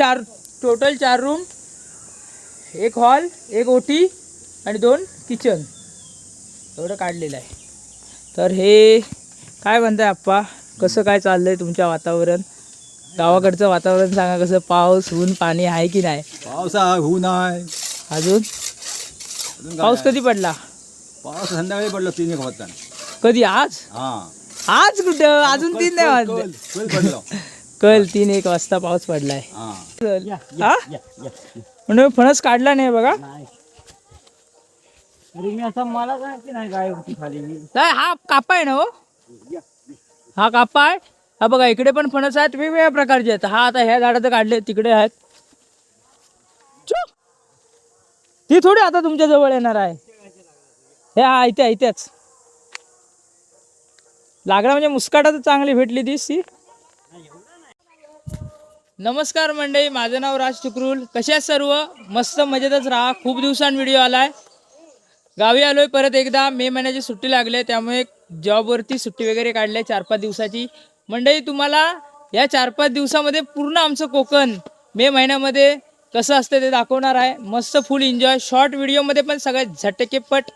चार टोटल चार रूम एक हॉल एक ओटी आणि दोन किचन एवढं काढलेलं आहे. तर हे काय म्हणताय आप्पा? कसं काय चाललंय तुमच्या वातावरण? गावाकडचं वातावरण सांगा कसं? पाऊस ऊन पाणी आहे की नाही? पावसा होऊ नाही अजून? अजून काय पाऊस आहे? कधी पडला? पाऊस संध्याकाळी पडला तीन एक वाजता. कधी? आज? हा. आज कुठं? अजून तीन नाही वाजले. पडलो. कल तीन एक वाजता पाऊस पडलाय. हा. म्हणून फणस काढला नाही बघा. मी असं मला काय नाही गाय होती खाली नाही हा कापा आहे ना हो. हा कापा आहे. हा बघा इकडे पण फणस आहेत वेगवेगळ्या प्रकारचे आहेत. हा आता ह्या झाडाचं काढले तिकडे आहेत. चुप. ती थोडी आता तुमच्या जवळ येणार आहे. हे हा इथे इथेच. लागला म्हणजे मुस्काटा तर चांगली भेटली तीस ती नमस्कार मंडळी माझं नाव राज ठुकरुल. कशा आहे सर्व? मस्त मजेतच राहा. खूप दिवसांनी व्हिडिओ आला आहे गावी आलोय परत एकदा. मे महिन्याची सुट्टी लागली त्यामुळे जॉबवरती सुट्टी वगैरे काढली चार पाच दिवसाची. मंडळी तुम्हाला या चार पाच दिवसामध्ये पूर्ण आमचं कोकण मे महिन्यामध्ये कसं असतं ते दाखवणार आहे. मस्त फुल एन्जॉय शॉर्ट व्हिडिओमध्ये पण सगळ्यात झटकेपट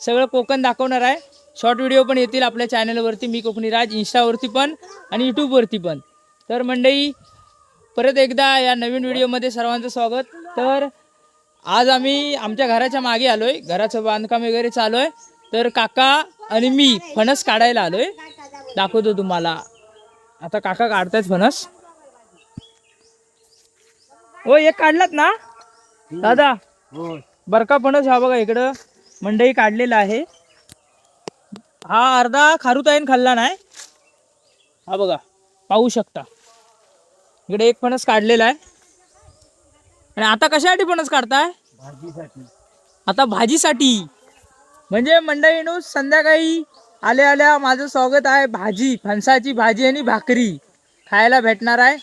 सगळं कोकण दाखवणार आहे. शॉर्ट व्हिडिओ पण येतील आपल्या चॅनलवरती मी कोकणी राज इन्स्टावरती पण आणि यूट्यूबवरती पण. तर मंडळी परत एकदा या नवीन व्हिडिओमध्ये सर्वांचं स्वागत. तर आज आम्ही आमच्या घराच्या मागे आलोय. घराचं बांधकाम वगैरे चालू आहे. तर काका आणि मी फणस काढायला आलोय. दाखवतो तुम्हाला. आता काका काढतायत फणस. हो एक काढलात ना? दादा. हो बरका फणस? हा बघा इकडं मंडई काढलेला आहे. हा अर्धा खारुताईन खाल्ला नाही. हा बघा. पाहू शकता. इकडे एक फणस काढलेला आहे. आणि आता कशासाठी फणस काढताय? भाजीसाठी. आता भाजीसाठी. म्हणजे मंडळीनो संध्याकाळी आल्या आल्या माझं स्वागत आहे भाजी फणसाची भाजी आणि भाकरी खायला भेटणार आहे.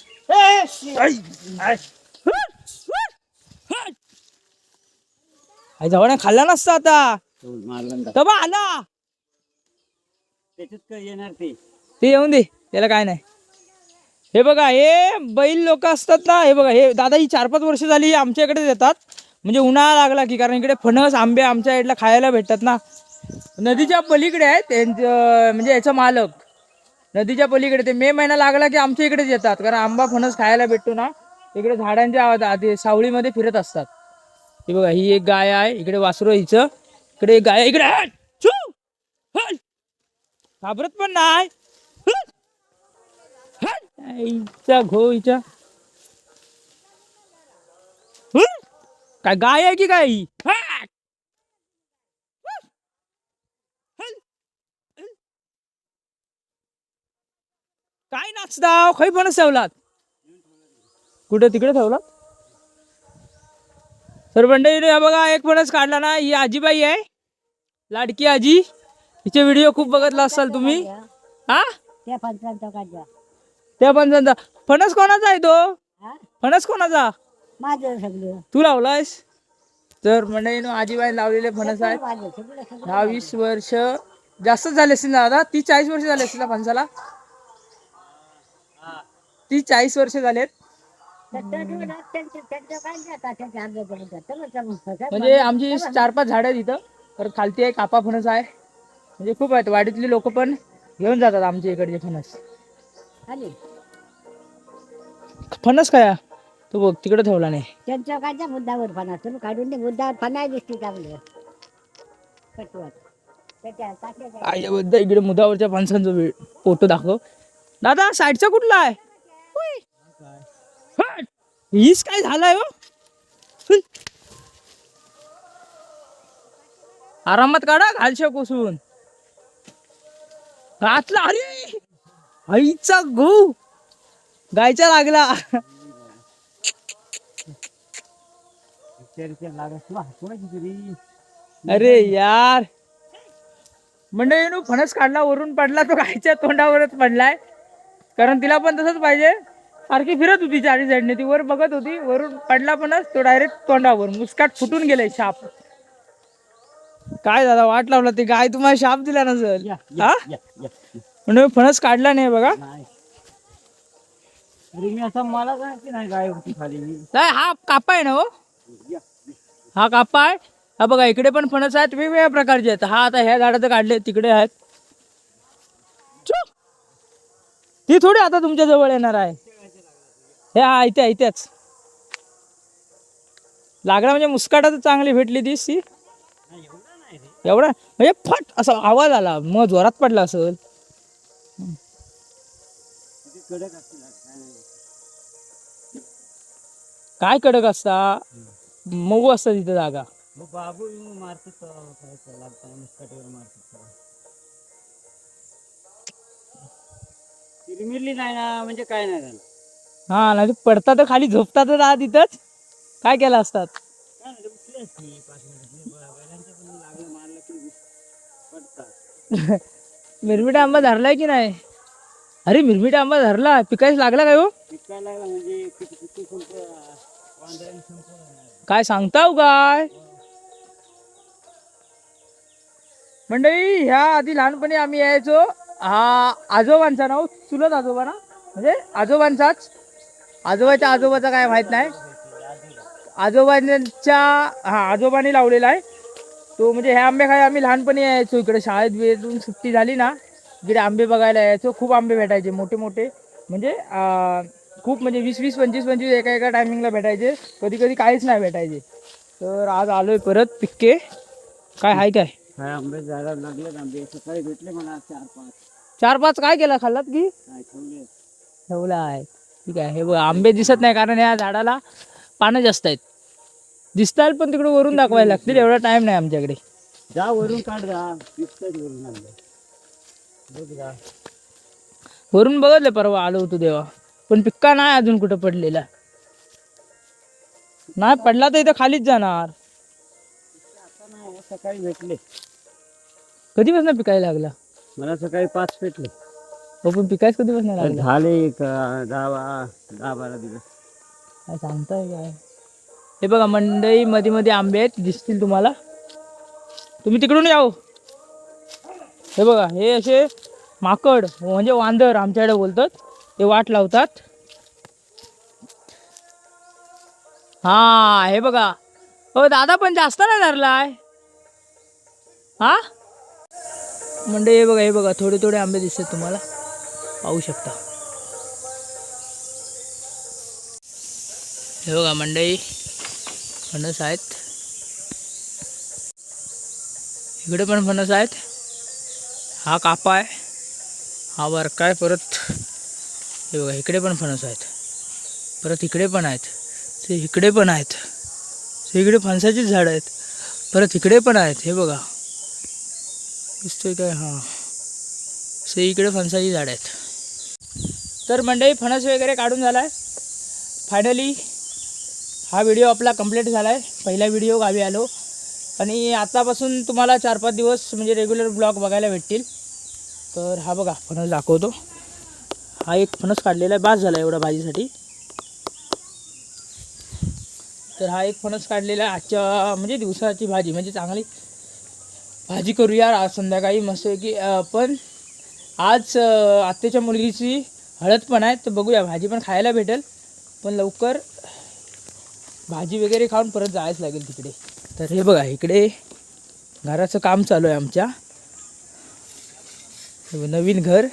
आई, जवळ खाल्ला नसता आता. मारला तबा आला. त्याच्यात काय येणार ते? ते येऊन दे त्याला काय नाही. हे बघा हे बैल लोक असतात ना हे बघा हे दादा ही चार पाच वर्ष झाली आमच्या इकडे येतात. म्हणजे उन्हाळा लागला की कारण इकडे फणस आंबे आमच्या साईडला खायला भेटतात ना. नदीच्या पलीकडे आहे त्यांचं म्हणजे याचं मालक. नदीच्या पलीकडे ते मे महिना लागला की आमच्या इकडेच येतात कारण आंबा फणस खायला भेटतो ना. इकडे झाडांच्या आधी सावळीमध्ये फिरत असतात. हे बघा ही एक गाय आहे इकडे वासरू हिचं. इकडे एक गाय इकडे घाबरत पण नाही. हिच्या घो हट! काय गाय आहे की काय! काय नाचताव? खै पण ठेवलात कुठे तिकडे ठेवलात हा बघा एक फणस काढला ना. ही आजीबाई आहे. लाडकी आजी. हिचे व्हिडिओ खूप बघतला असाल तुम्ही. हा? त्या समजा फणस कोणाचा आहे तो? हा? फणस कोणाचा? माझं सगळं. तू लावलायस? तर मंडळीनं आजीबाई लावलेले फणस आहेत. माझं सगळं सगळं दहा वीस वर्ष. जास्त झाले असतील ना दादा? तीस चाळीस वर्ष झाले असतील ना फणसाला? तीस चाळीस वर्ष झालेत. म्हणजे आमची चार पाच झाडं आहेत इथं. तर खालती आहे कापा फणस आहे. म्हणजे खूप आहेत. वाडीतली लोक पण घेऊन जातात आमच्या इकडचे फणस. फणस काय? तो बघ तिकडे ठेवला नाही. त्यांच्या काढच्या मुद्द्यावर फणा तुम्ही काढून दे मुद्द्यावर फणा दिसते चांगलं. कटवत त्याच्या टाकल्या आईबद्दल इकडे मुदावरच्या फणसांचा फोटो दाखव. दादा साईडचा कुठला आहे. हट. हीच काय झालाय हो. आरामात काढा घालशा कोसून. घातला अरे आईचा गहू. गायचा लागला. अरे यार. मंडळीनो फणस काढला वरून पडला तो गायच्या तोंडावरच पडलाय. कारण तिला पण तसंच पाहिजे. सारखी फिरत होती चारी साईडने ती वर बघत होती. वरून पडला फणस तो डायरेक्ट तोंडावर. मुस्काट फुटून गेलाय शाप. काय दादा वाट लावला ते गाय तुम्हाला शाप दिला नसेल. हा? म्हणून फणस काढला नाही बघा. नाही. अरे मी असा मला काय की नाही गाय होती खाली नाही हा कापा आहे ना हो. हा कापा आहे. हा बघा इकडे पण फणस आहेत वेगवेगळ्या प्रकारचे आहेत. हा आता ह्या झाडाचं काढले तिकडे आहेत. ती थोडी आता तुमच्या जवळ येणार आहे. हे हा इथे इथेच. लागला म्हणजे मुस्काटा तर चांगली भेटली ती सी एवढा म्हणजे फट असा आवाज आला. मग जोरात पडला असेल. काय कडक असता? मऊ असता तिथे जागा. मग बाबू येऊन मारते लागताना मुस्काटीवर मारते तिरमिरली नाही ना म्हणजे काय नाही झालं? हा नाही पडता तर खाली झोपतातच आहात तिथंच. काय केलं असतात? काय नाही, ते उठली असती. पाच मिनिटात बैलांच्या पण लागलं मारलं की पडतात. मिरमिटा आंबा धरलाय की नाही? अरे मिरमिटा आंबा धरला. पिकायच लागला काय हो? काय सांगताव काय? मंडळी ह्या आधी लहानपणी आम्ही यायचो. हा आजोबांचा नाव चुलत आजोबा ना? म्हणजे आजोबांचाच. आजोबाच्या आजोबाचा काय माहीत नाही. आजोबांच्या हा आजोबांनी लावलेला आहे. तो म्हणजे ह्या आंबे खाय आम्ही लहानपणी यायचो इकडे शाळेत बिळेतून सुट्टी झाली ना इकडे आंबे बघायला यायचो खूप आंबे भेटायचे मोठे मोठे म्हणजे खूप म्हणजे वीस वीस पंचवीस पंचवीस एका एका टायमिंगला भेटायचे. कधी कधी काहीच नाही भेटायचे. तर आज आलोय परत पिक्के. काय आहे काय? काय आंबे झाडाला लागलेत आंबे. सकाळी भेटले मला चार पाच चार पाच काय केला खाल्लात की? ठेवला आहे ठीक आहे हे बघ आंबे दिसत नाही कारण या झाडाला पानं जास्त आहेत. दिसतात पण तिकडे वरून दाखवायला लागतील एवढा टाइम नाही आमच्याकडे. जा वरून काढ जा वरून आणलं बघ जा. वरून बघितलं परवा आलो होतो तेव्हा पण पिक्का नाही अजून कुठं पडलेला. नाही पडला तर इथं खालीच जाणार. आता नाही सकाळी भेटले. कधीपासून पिकायला लागला? मला सकाळी पाच भेटले. हो पण पिकायच कधीपासून लागला? झाले एक अं, दहा बा- दहा बारा दिवस. काय सांगताय काय? हे बघा मंडई मध्ये मध्ये आंबे आहेत दिसतील तुम्हाला. तुम्ही तिकडून याव हो. हे. बघा हे असे माकड म्हणजे वांदर आमच्याकडे बोलतात. ते वाट लावतात. हा हे बघा. हो दादा पण जास्त नाही धरलाय. हा? म्हणजे हे बघा हे बघा थोडे थोडे आंबे दिसतात तुम्हाला. पाहू शकता. हे बघा मंडई. फणस आहेत. इकडे पण फणस आहेत. हा कापा आहे. हा वर्क आहे परत. हे बघा इकडे पण फणस आहेत. परत इकडे पण आहेत. ते इकडे पण आहेत. ते इकडे फणसाचीच झाडं आहेत. परत इकडे पण आहेत. हे बघा. दिसतोय काय? हां. से इकडे फणसाची झाडं आहेत. तर मंडळी फणस वगैरे काढून झाला आहे फायनली हा व्हिडिओ आपला कंप्लीट झाला आहे पहिला व्हिडिओ गावी आलो. आणि आतापासून तुम्हाला चार पाच दिवस म्हणजे रेग्युलर ब्लॉग बघायला भेटतील. तर हा बघा फणस दाखवतो. हा एक फणस काढलेला आहे. बास झाला एवढा भाजीसाठी. तर हा एक फणस काढलेला आहे. आजच्या म्हणजे दिवसाची भाजी म्हणजे चांगली भाजी करूया आज संध्याकाळी. मस्त की पण आज अं, आत्याच्या मुलगीची हळद पण आहे. तर बघूया भाजी पण खायला भेटेल. पण लवकर भाजी वगैरे खाऊन परत जायच लागेल तिकडे. तर हे बघा इकडे घराचं काम चालू आहे आमच्या. नवीन घर.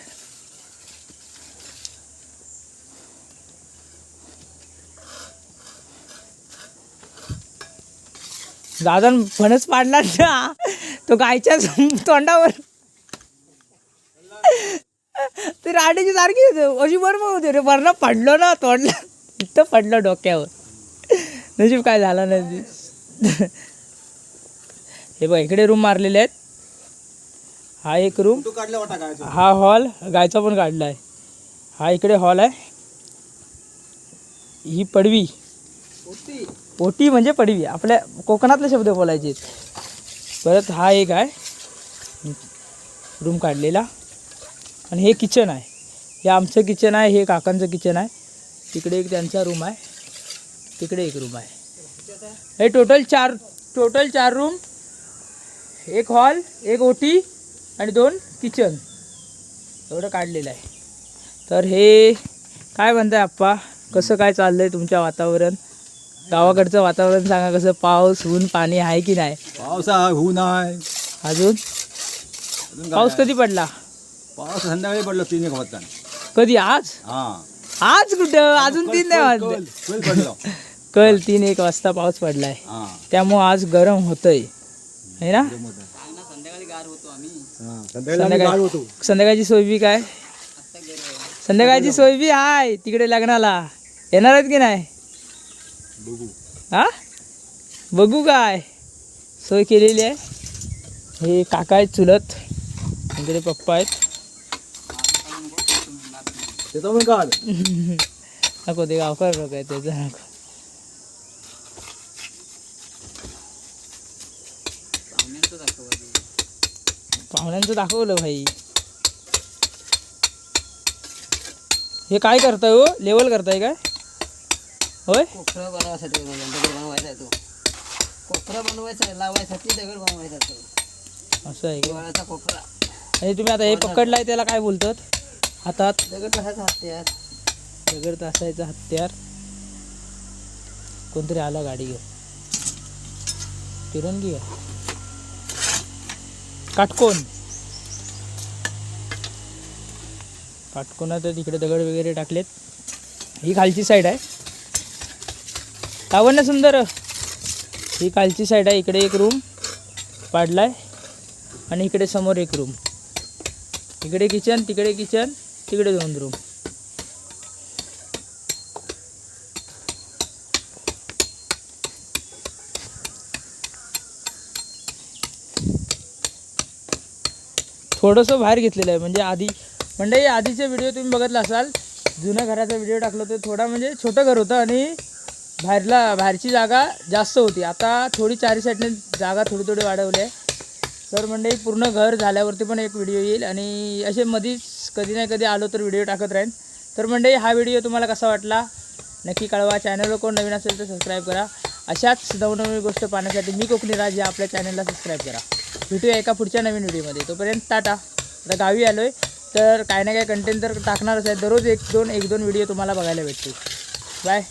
दादा फणस पाडला ना तो गायच्या तोंडावर. ते राडीची सारखी होते अशी बरोबर होते रे बरं पडलो ना तोंडला इथं पडलं डोक्यावर. नशीब काय झालं नाही ते. हे बघ इकडे रूम मारलेले आहेत. हा एक रूम हा हॉल गायचा पण काढला आहे हा इकडे हॉल आहे. ही पडवी. ओटी म्हणजे पडवी. आपल्या कोकणातले शब्द बोलायचे. परत हा एक आहे. रूम काढलेला. आणि हे किचन आहे. हे आमचं किचन आहे हे काकांचं किचन आहे. तिकडे एक त्यांचा रूम आहे. तिकडे एक रूम आहे. हे टोटल चार टोटल चार रूम एक हॉल एक ओटी आणि दोन किचन एवढं काढलेलं आहे. तर हे काय म्हणताय आप्पा? कसं काय चाललंय तुमच्या वातावरण? गावाकडचं वातावरण सांगा कसं? पाऊस ऊन पाणी आहे की नाही? पावसा होऊ नाही अजून? अजून? पाऊस कधी पडला? पाऊस संध्याकाळी पडलो तीन एक वाजता. कधी? आज? हा. आज कुठं? अजून तीन नाही वाजले. कल तीन एक वाजता पाऊस पडलाय. त्यामुळं आज गरम होतंय. है ना? संध्याकाळी संध्याकाळची सोय बी काय? संध्याकाळची सोय बी हाय तिकडे लग्नाला. येणार आहेत की नाही? हा? बघू काय? सोय केलेली आहे. हे काका आहेत चुलत. इकडे पप्पा आहेत. नको ते गावकर लोक आहे त्याचं नको. पाहुण्यांचं दाखवलं भाई. हे काय करताय हो? लेवल करताय काय? होय? कोपरा बनवायसाठी दगड बनवायचा तो. कोपरा बनवायचा लावायसाठी दगड बनवायचा तो. असं आहे हिवाळ्याचा कोपरा. आणि तुम्ही आता हे पकडलाय त्याला काय बोलतात? हातात? दगड कशाचा हत्यार. दगड तासायचं हत्यार. कोणतरी आला गाडी घेऊन. तिरंगी आहे काटकोन. काटकोनात तिकडे दगड वगैरे टाकलेत. ही खालची साईड आहे. लावण्य सुंदर. ही खालची साईड आहे. इकडे एक रूम पाडलाय आणि इकडे समोर एक रूम इकडे किचन तिकडे किचन तिकडे दोन रूम थोडंसं बाहेर घेतलेलं आहे. म्हणजे आधी म्हणजे आधीचे व्हिडिओ तुम्ही बघितला असाल जुन्या घराचा व्हिडिओ टाकला तर थोडा म्हणजे छोटं घर होतं आणि बाहेरला बाहेरची जागा जास्त होती. आता थोडी चारी साईडने जागा थोडी थोडी वाढवली आहे. तर म्हणजे पूर्ण घर झाल्यावरती पण एक व्हिडिओ येईल आणि असे मधीच कधी ना कधी आलो तर व्हिडिओ टाकत राहीन. तर म्हणजे हा व्हिडिओ तुम्हाला कसा वाटला? नक्की कळवा. चॅनलवर कोण नवीन असेल तर सबस्क्राईब करा. अशाच नवनवीन गोष्ट पाहण्यासाठी मी कोकणी राज या आपल्या चॅनलला सबस्क्राईब करा. भेटूया एका पुढच्या नवीन व्हिडिओमध्ये. तोपर्यंत टाटा. आता गावी आलो आहे तर काय ना काय कंटेंट तर टाकणारच आहे. दररोज एक दोन एक दोन व्हिडिओ तुम्हाला बघायला भेटतील. बाय